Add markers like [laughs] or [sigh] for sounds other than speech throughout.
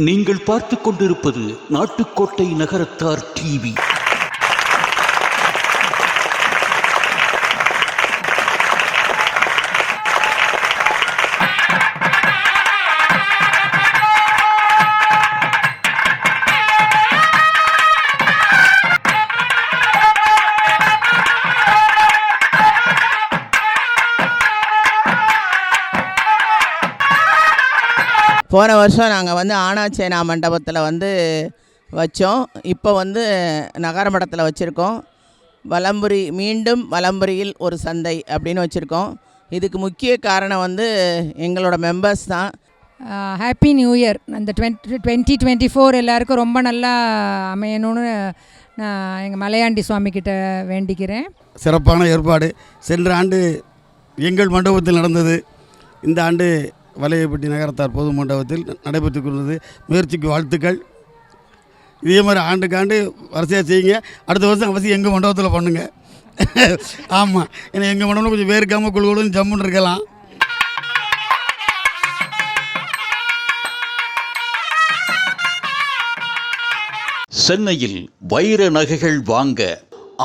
நீங்கள் பார்த்துக் கொண்டிருப்பது நாட்டுக்கோட்டை நகரத்தார் டிவி. போன வருஷம் நாங்கள் வந்து ஆனாச்சேனா மண்டபத்தில் வந்து வச்சோம். இப்போ வந்து நகரமடத்தில் வச்சுருக்கோம். வலம்புரி மீண்டும் வலம்புரியில் ஒரு சந்தை அப்படின்னு வச்சுருக்கோம். இதுக்கு முக்கிய காரணம் வந்து எங்களோட மெம்பர்ஸ் தான். ஹாப்பி நியூ இயர் அந்த டுவெண்ட்டி டுவெண்ட்டி டுவெண்ட்டி ஃபோர் எல்லாருக்கும் ரொம்ப நல்லா அமையணும்னு நான் எங்கள் மலையாண்டி சுவாமி கிட்ட வேண்டிக்கிறேன். சிறப்பான ஏற்பாடு. சென்ற ஆண்டு எங்கள் மண்டபத்தில் நடந்தது. இந்த ஆண்டு வலையப்பட்டி நகரத்தார் பொது மண்டபத்தில் நடைபெற்று கொண்டது முயற்சிக்கு வாழ்த்துக்கள். இதே மாதிரி ஆண்டுக்கு ஆண்டு வரிசையாக செய்யுங்க. அடுத்த வருஷம் அவசியம் எங்கள் மண்டபத்தில் பண்ணுங்கள் [laughs] ஆமாம் ஏன்னா எங்கள் மண்டபம் கொஞ்சம் வேர்க்காமல் குழுகுழுன்னு ஜம்முன்னு இருக்கலாம். சென்னையில் வைர நகைகள் வாங்க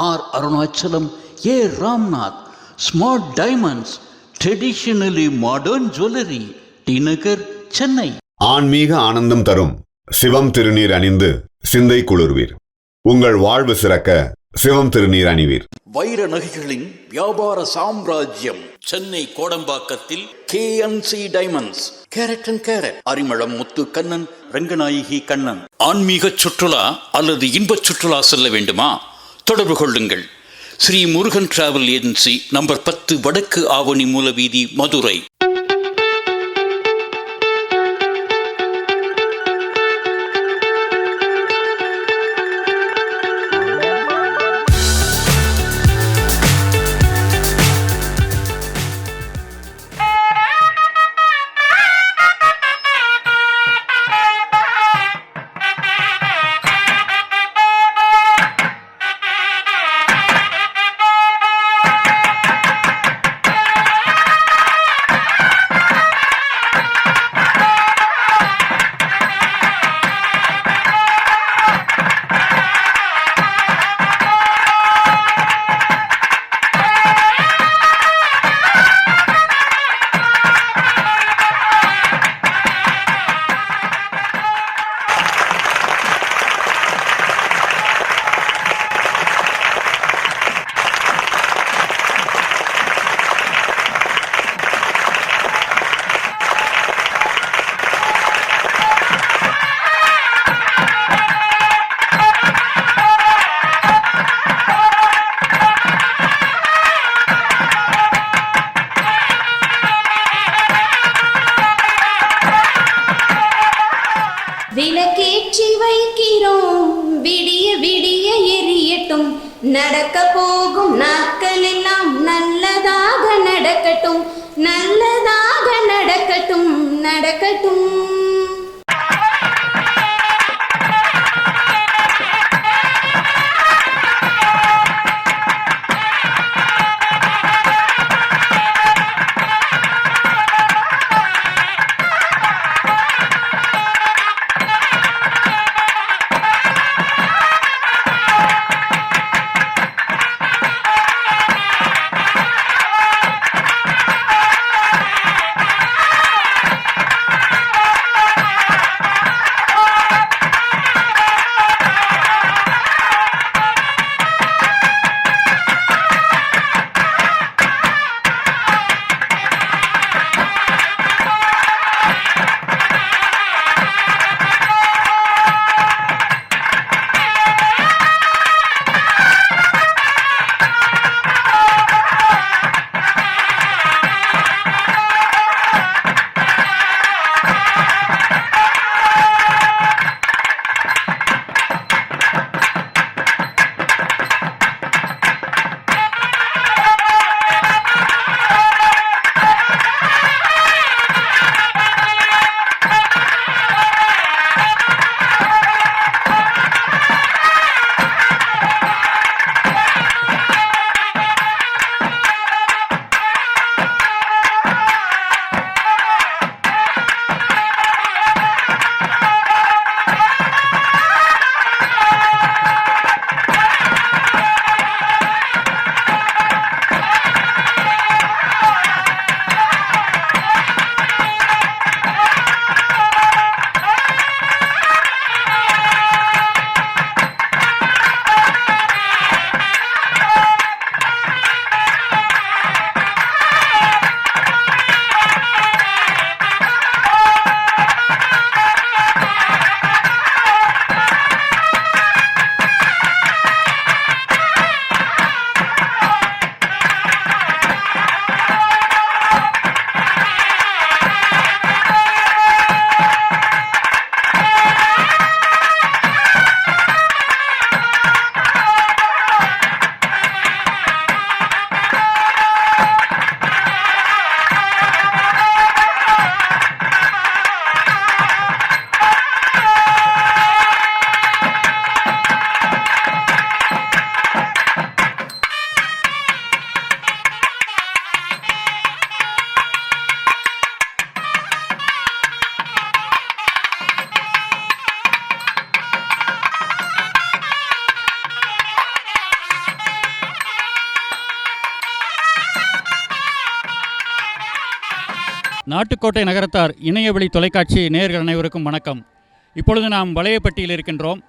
R Arunachalam A Ramnath smart diamonds traditionally modern jewellery T Nagar Chennai ஆன்மீக ஆனந்தம் தரும் சிவம் திருநீர் அணிந்து சிந்தை குளிர்வீர். உங்கள் வாழ்வு சிறக்க சிவம் திருநீர் அணிவீர். வைர நகைகளின் வியாபார சாம்ராஜ்யம் Chennai கோடம்பாக்கத்தில் KNC diamonds carat and carat Arimalam Muthu Kannan Ranganayaki Kannan. ஆன்மீக சுற்றுலா அல்லது இன்பச் சுற்றுலா செல்ல வேண்டுமா? தொடர்பு கொள்ளுங்கள். Sri Murugan travel agency number பத்து வடக்கு ஆவணி மூலவீதி மதுரை. நடக்கட்டும் நல்லதாக நடக்கட்டும் நடக்கட்டும். நாட்டுக்கோட்டை நகரத்தார் இணையவழி தொலைக்காட்சி நேயர்கள் அனைவருக்கும் வணக்கம். இப்பொழுது நாம் வளையப்பட்டியில் இருக்கின்றோம்.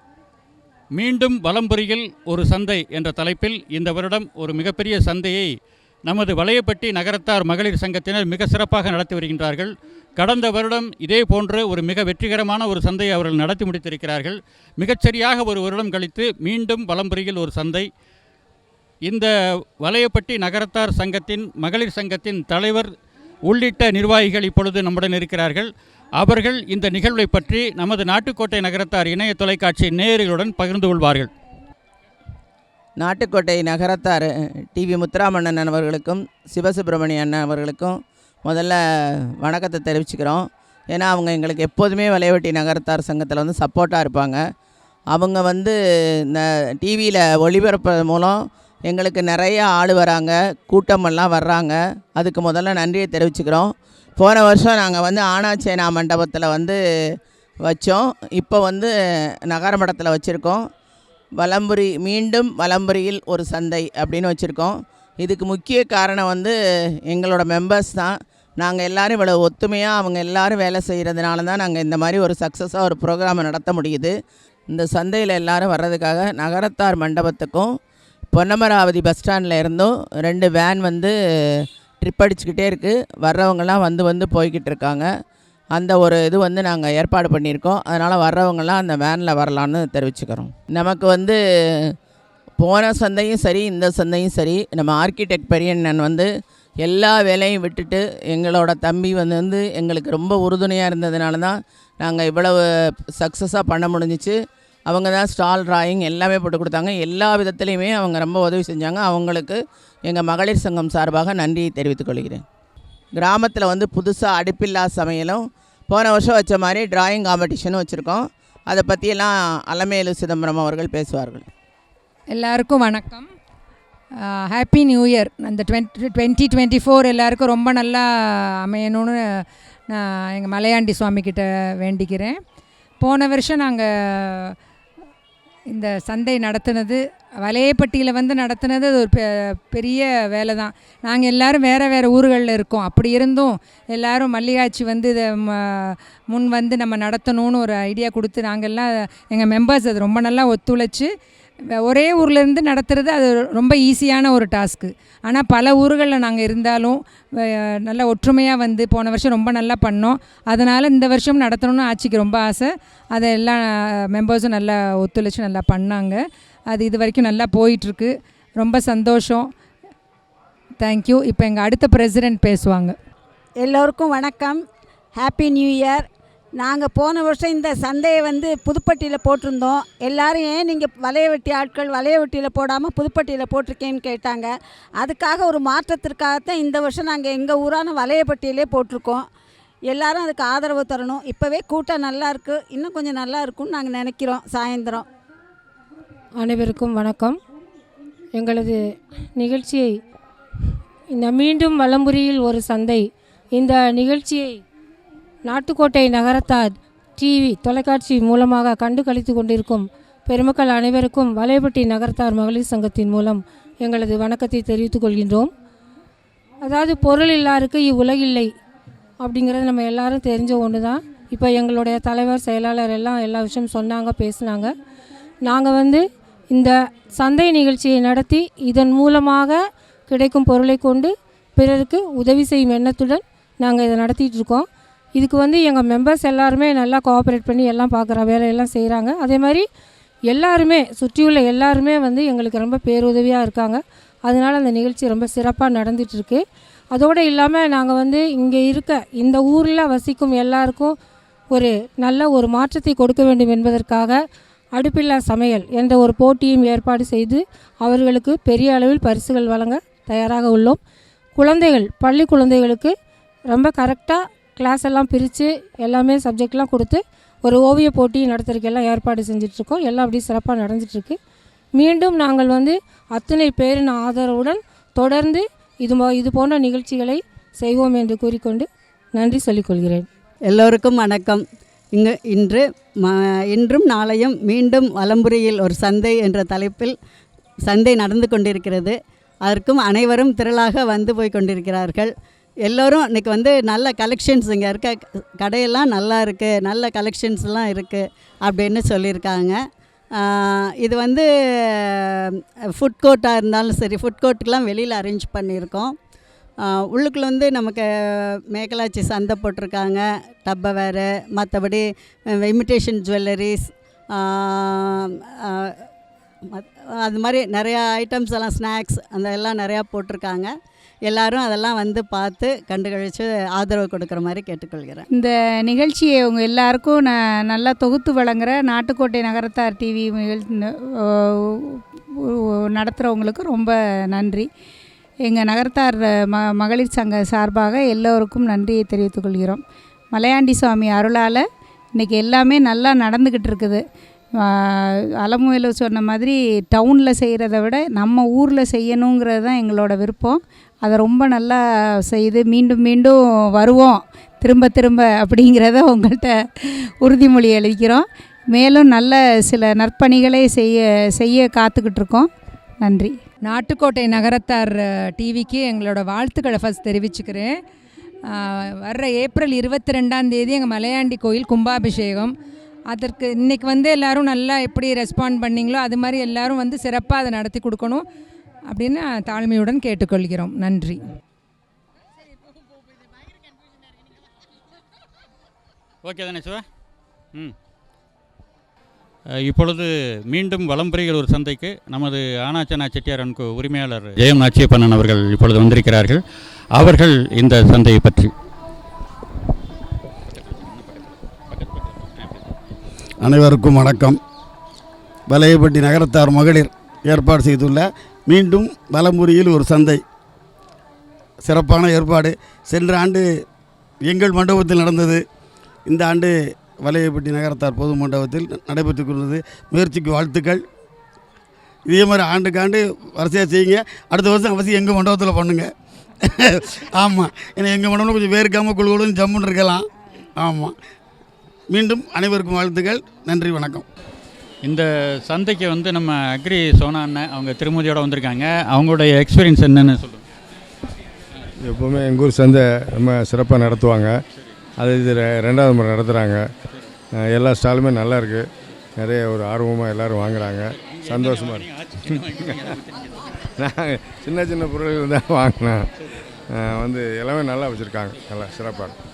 மீண்டும் வலம்புரியில் ஒரு சந்தை என்ற தலைப்பில் இந்த வருடம் ஒரு மிகப்பெரிய சந்தையை நமது வளையப்பட்டி நகரத்தார் மகளிர் சங்கத்தினர் மிக சிறப்பாக நடத்தி வருகின்றார்கள். கடந்த வருடம் இதே போன்று ஒரு மிக வெற்றிகரமான ஒரு சந்தையை அவர்கள் நடத்தி முடித்திருக்கிறார்கள். மிகச்சரியாக ஒரு வருடம் கழித்து மீண்டும் வலம்புரியில் ஒரு சந்தை. இந்த வலையப்பட்டி நகரத்தார் சங்கத்தின் மகளிர் சங்கத்தின் தலைவர் உள்ளிட்ட நிர்வாகிகள் இப்பொழுது நம்முடன் இருக்கிறார்கள். அவர்கள் இந்த நிகழ்வை பற்றி நமது நாட்டுக்கோட்டை நகரத்தார் இணைய தொலைக்காட்சி நேயர்களுடன் பகிர்ந்து கொள்வார்கள். நாட்டுக்கோட்டை நகரத்தார் டிவி முத்துராமண்ணன் அவர்களுக்கும் சிவசுப்பிரமணிய அண்ணன் அவர்களுக்கும் முதல்ல வணக்கத்தை தெரிவிச்சுக்கிறோம். ஏன்னா அவங்க எங்களுக்கு எப்போதுமே வலைவட்டி நகரத்தார் சங்கத்தில் வந்து சப்போர்ட்டாக இருப்பாங்க. அவங்க வந்து இந்த டிவியில் ஒளிபரப்பு மூலம் எங்களுக்கு நிறைய ஆள் வராங்க கூட்டமெல்லாம் வர்றாங்க. அதுக்கு முதல்ல நன்றியை தெரிவிச்சுக்கிறோம். போன வருஷம் நாங்கள் வந்து ஆனாச்சேனா மண்டபத்தில் வந்து வச்சோம். இப்போ வந்து நகரமடத்தில் வச்சுருக்கோம். வலம்புரி மீண்டும் வலம்புரியில் ஒரு சந்தை அப்படின்னு வச்சுருக்கோம். இதுக்கு முக்கிய காரணம் வந்து எங்களோட மெம்பர்ஸ் தான். நாங்கள் எல்லோரும் இவ்வளோ ஒத்துமையாக அவங்க எல்லாரும் வேலை செய்கிறதுனால தான் நாங்கள் இந்த மாதிரி ஒரு சக்ஸஸாக ஒரு ப்ரோக்ராமை நடத்த முடியுது. இந்த சந்தையில் எல்லாரும் வர்றதுக்காக நகரத்தார் மண்டபத்துக்கும் பொன்னமராவதி பஸ் ஸ்டாண்டில் இருந்தும் ரெண்டு வேன் வந்து ட்ரிப் அடிச்சுக்கிட்டே இருக்குது வர்றவங்கலாம் வந்து வந்து போய்கிட்டு இருக்காங்க. அந்த ஒரு இது வந்து நாங்கள் ஏற்பாடு பண்ணியிருக்கோம். அதனால் வர்றவங்கலாம் அந்த வேனில் வரலான்னு தெரிவிச்சுக்கிறோம். நமக்கு வந்து போன சந்தையும் சரி இந்த சந்தையும் சரி நம்ம ஆர்கிடெக்ட் பெரியண்ணன் வந்து எல்லா வேலையும் விட்டுட்டு எங்களோட தம்பி வந்து வந்து எங்களுக்கு ரொம்ப உறுதுணையாக இருந்ததுனால தான் நாங்கள் இவ்வளவு சக்ஸஸாக பண்ண முடிஞ்சிச்சு. அவங்க தான் ஸ்டால் ட்ராயிங் எல்லாமே போட்டு கொடுத்தாங்க. எல்லா விதத்துலேயுமே அவங்க ரொம்ப உதவி செஞ்சாங்க. அவங்களுக்கு எங்கள் மகளிர் சங்கம் சார்பாக நன்றியை தெரிவித்துக் கொள்கிறேன். கிராமத்தில் வந்து புதுசாக அடுப்பில்லா சமையலும் போன வருஷம் வச்ச மாதிரி டிராயிங் காம்படிஷனும் வச்சுருக்கோம். அதை பற்றியெல்லாம் அலமேலு சிதம்பரம் அவர்கள் பேசுவார்கள். எல்லாருக்கும் வணக்கம். ஹாப்பி நியூ இயர் அந்த டுவெண்ட்டி டுவெண்ட்டி டுவெண்ட்டி ஃபோர் எல்லாருக்கும் ரொம்ப நல்லா அமையணும்னு நான் எங்கள் மலையாண்டி சுவாமிக்கிட்ட வேண்டிக்கிறேன். போன வருஷம் நாங்கள் இந்த சந்தை நடத்துனது வலையப்பட்டியில் வந்து நடத்துனது அது ஒரு பெ- பெரிய வேலை தான் நாங்கள் எல்லாரும் வேறு வேறு ஊர்களில் இருக்கோம். அப்படி இருந்தும் எல்லாரும் மல்லிகாட்சி வந்து இதை முன் வந்து நம்ம நடத்தணும்னு ஒரு ஐடியா கொடுத்து நாங்கள்லாம் எங்கள் மெம்பர்ஸ் அது ரொம்ப நல்லா ஒத்துழைச்சி ஒரே ஊர்லேருந்து நடத்துறது அது ரொம்ப ஈஸியான ஒரு டாஸ்க்கு. ஆனால் பல ஊர்களில் நாங்கள் இருந்தாலும் நல்ல ஒற்றுமையாக வந்து போன வருஷம் ரொம்ப நல்லா பண்ணோம். அதனால் இந்த வருஷம் நடத்தணும்னு ஆட்சிக்கு ரொம்ப ஆசை. அதை எல்லா மெம்பர்ஸும் நல்லா ஒத்துழைச்சி நல்லா பண்ணாங்க. அது இது வரைக்கும் நல்லா போயிட்டுருக்கு. ரொம்ப சந்தோஷம். தேங்க்யூ இப்போ எங்கள் அடுத்த பிரசிடெண்ட் பேசுவாங்க. எல்லோருக்கும் வணக்கம். ஹாப்பி நியூ இயர் நாங்கள் போன வருஷம் இந்த சந்தையை வந்து புதுப்பட்டியில் போட்டிருந்தோம். எல்லாரும் ஏன் நீங்கள் வலைய வெட்டி ஆட்கள் வலைய வெட்டியில் போடாமல் புதுப்பட்டியில் போட்டிருக்கேன்னு கேட்டாங்க. அதுக்காக ஒரு மாற்றத்திற்காகத்தான் இந்த வருஷம் நாங்கள் எங்கள் ஊரான வலையப்பட்டியிலே போட்டிருக்கோம். எல்லாரும் அதுக்கு ஆதரவு தரணும். இப்போவே கூட்டம் நல்லா இருக்குது இன்னும் கொஞ்சம் நல்லா இருக்கும்னு நாங்கள் நினைக்கிறோம் சாயந்தரம். அனைவருக்கும் வணக்கம். எங்களது நிகழ்ச்சியை இந்த மீண்டும் வலம்புரியில் ஒரு சந்தை. இந்த நிகழ்ச்சியை நாட்டுக்கோட்டை நகரத்தார் டிவி தொலைக்காட்சி மூலமாக கண்டு கழித்து கொண்டிருக்கும் பெருமக்கள் அனைவருக்கும் வலையப்பட்டி நகரத்தார் மகளிர் சங்கத்தின் மூலம் எங்களது வணக்கத்தை தெரிவித்துக் கொள்கின்றோம். அதாவது பொருள் இல்லாருக்கு இவ்வுலகில்லை அப்படிங்கிறது நம்ம எல்லாரும் தெரிஞ்ச ஒன்று தான் இப்போ எங்களுடைய தலைவர் செயலாளர் எல்லாம் எல்லா விஷயம் சொன்னாங்க பேசுனாங்க. நாங்கள் வந்து இந்த சந்தை நிகழ்ச்சியை நடத்தி இதன் மூலமாக கிடைக்கும் பொருளை கொண்டு பிறருக்கு உதவி செய்யும் எண்ணத்துடன் நாங்கள் இதை நடத்திட்டு இருக்கோம். இதுக்கு வந்து எங்கள் மெம்பர்ஸ் எல்லாருமே நல்லா கோஆப்ரேட் பண்ணி எல்லாம் பார்க்குற வேலையெல்லாம் செய்கிறாங்க அதே மாதிரி எல்லாருமே சுற்றியுள்ள எல்லாருமே வந்து எங்களுக்கு ரொம்ப பேருதவியாக இருக்காங்க. அதனால் அந்த நிகழ்ச்சி ரொம்ப சிறப்பாக நடந்துகிட்ருக்கு அதோடு இல்லாமல் நாங்கள் வந்து இங்கே இருக்க இந்த ஊரில் வசிக்கும் எல்லாருக்கும் ஒரு நல்ல ஒரு மாற்றத்தை கொடுக்க வேண்டும் என்பதற்காக அடுப்பில்லா சமையல் என்ற ஒரு போட்டியும் ஏற்பாடு செய்து அவர்களுக்கு பெரிய அளவில் பரிசுகள் வழங்க தயாராக உள்ளோம். குழந்தைகள் பள்ளி குழந்தைகளுக்கு ரொம்ப கரெக்டாக கிளாஸ் எல்லாம் பிரித்து எல்லாமே சப்ஜெக்ட்லாம் கொடுத்து ஒரு ஓவிய போட்டி நடத்துறதுக்கெல்லாம் ஏற்பாடு செஞ்சிட்ருக்கோம். எல்லாம் அப்படியே சிறப்பாக நடந்துகிட்ருக்கு மீண்டும் நாங்கள் வந்து அத்தனை பேரின் ஆதரவுடன் தொடர்ந்து இது இது போன்ற நிகழ்ச்சிகளை செய்வோம் என்று கூறிக்கொண்டு நன்றி சொல்லிக்கொள்கிறேன். எல்லோருக்கும் வணக்கம். இங்கு இன்று ம இன்றும் நாளையும் மீண்டும் வலம்புரியில் ஒரு சந்தை என்ற தலைப்பில் சந்தை நடந்து கொண்டிருக்கிறது. அதற்கும் அனைவரும் திரளாக வந்து போய் கொண்டிருக்கிறார்கள். எல்லோரும் இன்றைக்கி வந்து நல்ல கலெக்ஷன்ஸ் இங்கே இருக்க கடையெல்லாம் நல்லா இருக்குது நல்ல கலெக்ஷன்ஸ்லாம் இருக்குது அப்படின்னு சொல்லியிருக்காங்க. இது வந்து ஃபுட் கோர்ட்டாக இருந்தாலும் சரி ஃபுட் கோர்ட்டுக்கெலாம் வெளியில் அரேஞ்ச் பண்ணியிருக்கோம். உள்ளுக்குள்ள வந்து நமக்கு மேகலாச்சி சந்தை போட்டிருக்காங்க டப்பை வேறு மற்றபடி இமிட்டேஷன் ஜுவல்லரிஸ் அது மாதிரி நிறையா ஐட்டம்ஸ் எல்லாம் ஸ்நாக்ஸ் அந்த எல்லாம் நிறையா போட்டிருக்காங்க. எல்லாரும் அதெல்லாம் வந்து பார்த்து கண்டுகழித்து ஆதரவு கொடுக்குற மாதிரி கேட்டுக்கொள்கிறேன். இந்த நிகழ்ச்சியை உங்கள் எல்லாருக்கும் நான் நல்லா தொகுத்து வழங்குற நாட்டுக்கோட்டை நகரத்தார் டிவி நடத்துகிறவங்களுக்கு ரொம்ப நன்றி. எங்கள் நகரத்தார் ம மகளிர் சங்க சார்பாக எல்லோருக்கும் நன்றியை தெரிவித்துக் கொள்கிறோம். மலையாண்டி சுவாமி அருளால் இன்றைக்கி எல்லாமே நல்லா நடந்துக்கிட்டு இருக்குது. அலமுவையில் சொன்ன மாதிரி டவுனில் செய்கிறத விட நம்ம ஊரில் செய்யணுங்கிறது தான் எங்களோட விருப்பம். அதை ரொம்ப நல்லா செய்து மீண்டும் மீண்டும் வருவோம். திரும்ப திரும்ப அப்படிங்கிறத உங்கள்கிட்ட உறுதிமொழி அளிக்கிறோம். மேலும் நல்ல சில நற்பணிகளை செய்ய செய்ய காத்துக்கிட்டு இருக்கோம். நன்றி. நாட்டுக்கோட்டை நகரத்தார் டிவிக்கு எங்களோட வாழ்த்துக்களை ஃபஸ்ட் தெரிவிச்சுக்கிறேன். வர்ற ஏப்ரல் இருபத்தி ரெண்டாம் தேதி எங்கள் மலையாண்டி கோயில் கும்பாபிஷேகம். அதற்கு இன்றைக்கி வந்து எல்லோரும் நல்லா எப்படி ரெஸ்பாண்ட் பண்ணீங்களோ அது மாதிரி எல்லோரும் வந்து சிறப்பாக அதை நடத்தி கொடுக்கணும். அப்படின்னு தாழ்மையுடன் கேட்டுக்கொள்கிறோம். நன்றி. ஓகே தானே சிவா? ம். இப்பொழுது மீண்டும் வலம்புரிகள் ஒரு சந்தைக்கு நமது ஆனாச்சனா செட்டியார் அன்கு உரிமையாளர் ஜெயம் நாச்சியப்பண்ணன் அவர்கள் இப்பொழுது வந்திருக்கிறார்கள். அவர்கள் இந்த சந்தையை பற்றி. அனைவருக்கும் வணக்கம். வலையப்பட்டி நகரத்தார் மகளிர் ஏற்பாடு செய்துள்ள மீண்டும் வலமுறையில் ஒரு சந்தை. சிறப்பான ஏற்பாடு. சென்ற ஆண்டு எங்கள் மண்டபத்தில் நடந்தது. இந்த ஆண்டு வலையப்பட்டி நகரத்தார் பொது மண்டபத்தில் நடைபெற்று கொண்டது முயற்சிக்கு வாழ்த்துக்கள். இதே மாதிரி ஆண்டுக்காண்டு வரிசையாக செய்யுங்க. அடுத்த வருஷம் அவசியம் எங்கள் மண்டபத்தில் பண்ணுங்க. ஆமாம் ஏன்னா எங்கள் மண்டபம் கொஞ்சம் வேர்க்காமல் குழுவோடு ஜம்முன்னு இருக்கலாம். ஆமாம் மீண்டும் அனைவருக்கும் வாழ்த்துக்கள். நன்றி வணக்கம். இந்த சந்தைக்கு வந்து நம்ம அக்ரி சோனா அண்ணன் அவங்க திருமதியோடு வந்திருக்காங்க. அவங்களுடைய எக்ஸ்பீரியன்ஸ் என்னன்னு சொல்லுங்கள் எப்போவுமே எங்கள் ஊர் சந்தை ரொம்ப சிறப்பாக நடத்துவாங்க. அது இது ரெ- ரெண்டாவது முறை நடத்துகிறாங்க எல்லா ஸ்டாலுமே நல்லா இருக்குது நிறைய ஒரு ஆர்வமாக எல்லோரும் வாங்குறாங்க. சந்தோஷமாக இருக்கு. [laughs] நாங்கள் சின்ன சின்ன பொருள்கள் தான் வாங்கினோம் அஹ் வந்து எல்லாமே நல்லா வச்சுருக்காங்க. நல்லா சிறப்பாக இருக்கு.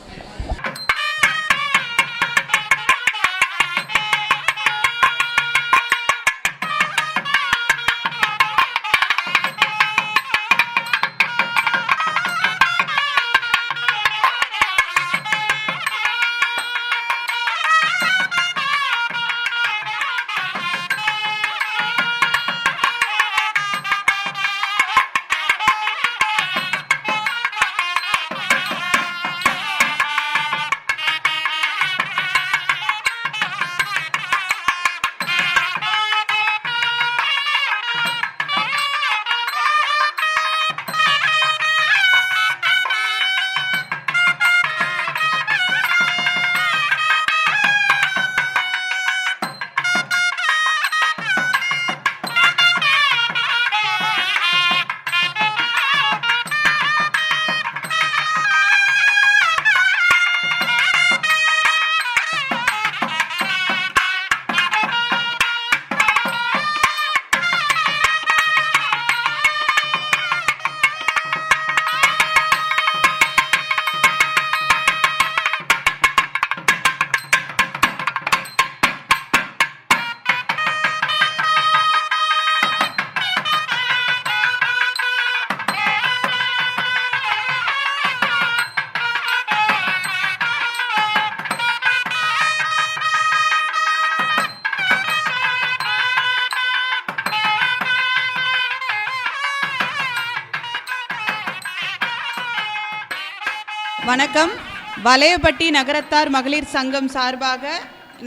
வணக்கம். வலையப்பட்டி நகரத்தார் மகளிர் சங்கம் சார்பாக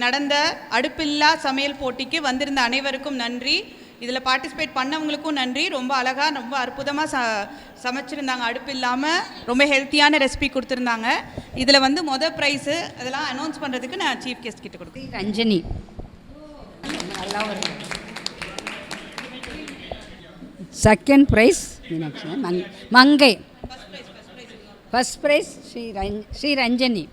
நடந்த அடுப்பில்லா சமையல் போட்டிக்கு வந்திருந்த அனைவருக்கும் நன்றி. இதில் பார்ட்டிசிபேட் பண்ணவங்களுக்கும் நன்றி. ரொம்ப அழகாக ரொம்ப அற்புதமாக ச சமைச்சிருந்தாங்க. அடுப்பு இல்லாமல் ரொம்ப ஹெல்த்தியான ரெசிபி கொடுத்துருந்தாங்க. இதில் வந்து மொதல் ப்ரைஸு அதெல்லாம் அனௌன்ஸ் பண்ணுறதுக்கு நான் சீஃப் கெஸ்ட் கிட்ட கொடுக்குறேன். ரஞ்சனி. செகண்ட் ப்ரைஸ் மங் Mangai. First prize Sri ரஞ் Sri Ranjani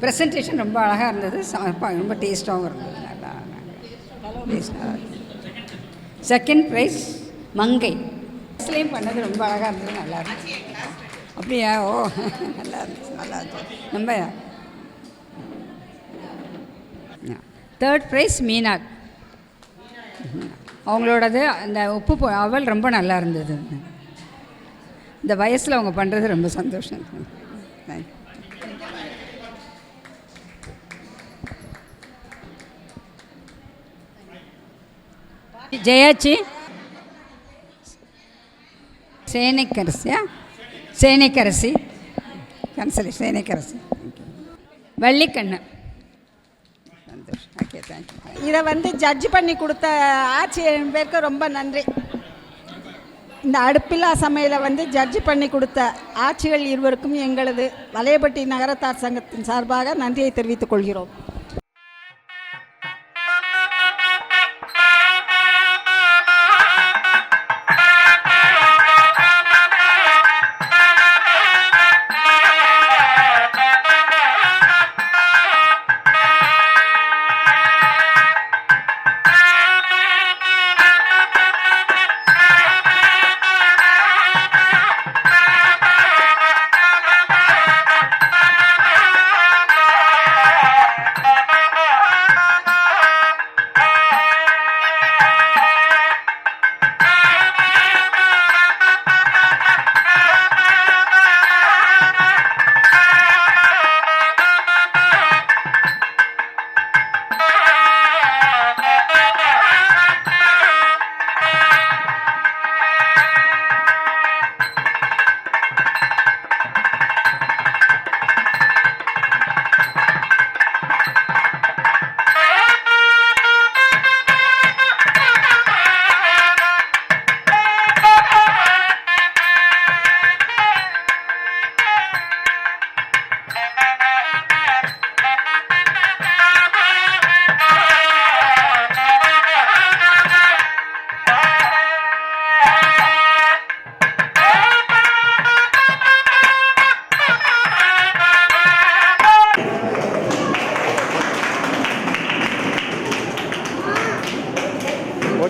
presentation ரொம்ப அழகாக இருந்தது. ச- ரொம்ப டேஸ்ட்டாகவும் இருந்தது. நல்லா செகண்ட் ப்ரைஸ் மங்கை ஃபஸ்ட்லேயும் பண்ணது ரொம்ப அழகாக இருந்தது. நல்லா இருந்துச்சு அப்படியா? ஓ நல்லா இருந்துச்சு நல்லா இருந்துச்சு ரொம்ப தேர்ட் ப்ரைஸ் மீனாக் அவங்களோடது அந்த உப்பு அவள் அவல் ரொம்ப நல்லா இருந்தது. இந்த வயசில் அவங்க பண்ணுறது ரொம்ப சந்தோஷம். தேங்க்யூ ஜெயாச்சி? சேனைக்கரசியா சேனைக்கரசி. கன்சலி சேனைக்கரசி. வள்ளிக்கண்ணன் சந்தோஷம். ஓகே தேங்க்யூ இதை வந்து ஜட்ஜ் பண்ணி கொடுத்த ஆட்சியர் பேருக்கு ரொம்ப நன்றி. இந்த அடுப்பில்லா சமையலை வந்து ஜட்ஜ் பண்ணி கொடுத்த ஆட்சிகள் இருவருக்கும் எங்களது வலையப்பட்டி நகரத்தார் சங்கத்தின் சார்பாக நன்றியை தெரிவித்துக் கொள்கிறோம்.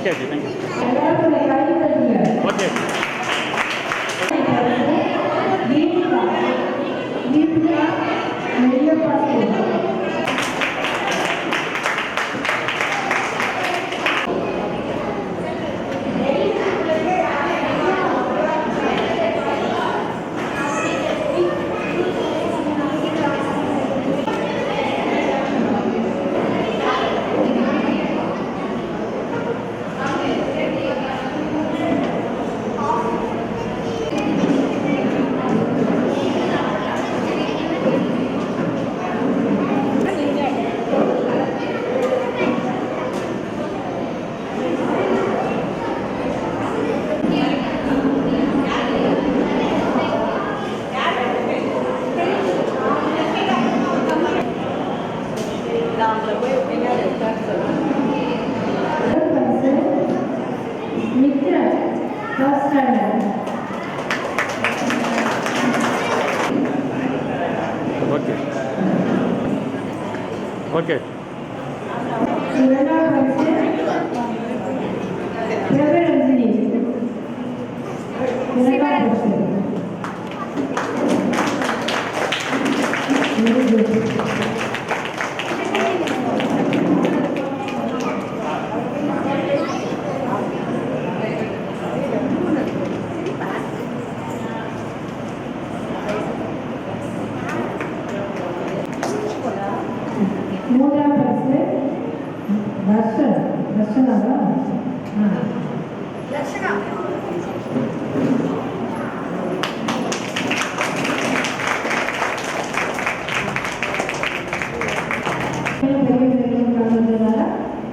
ஓகே ஓகே தேங்க்யூ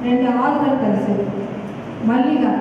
రెండు ఆరుతో కలిసి మళ్ళీగా